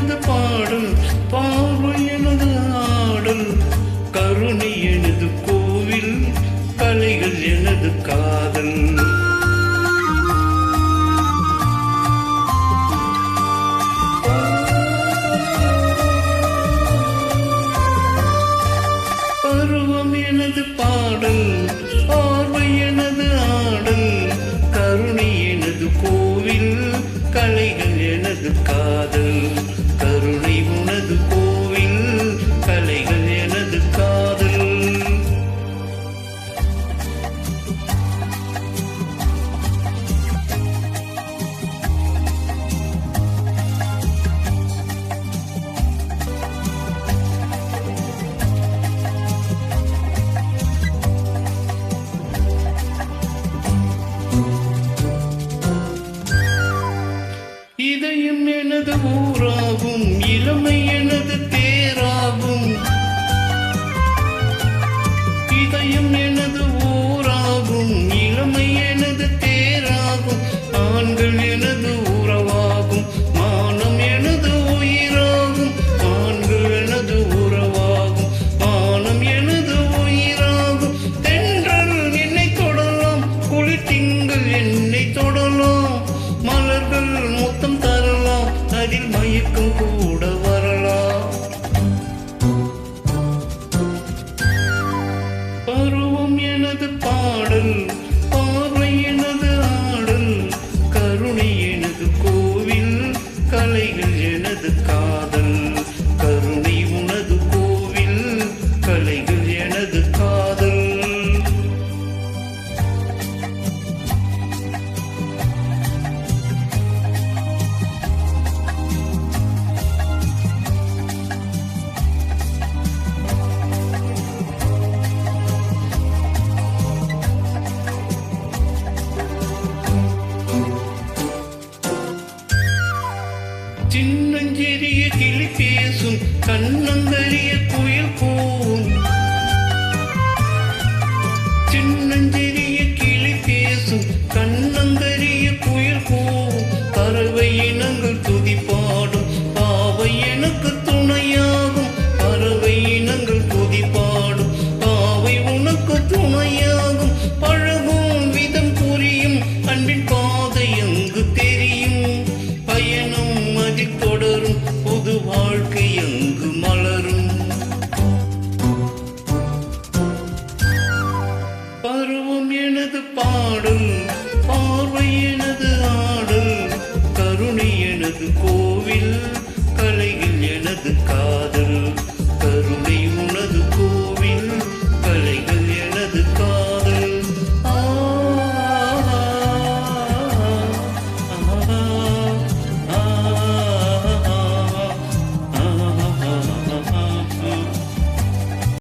எனது பாடல் பார்வை எனது ஆடல். கருணை எனது கோவில் கலைகள் எனது காதல். பருவம் எனது பாடல் பார்வை எனது ஆடல். கருணை எனது கோவில் கலைகள் எனது காதல். எனது இனங்கள் துதி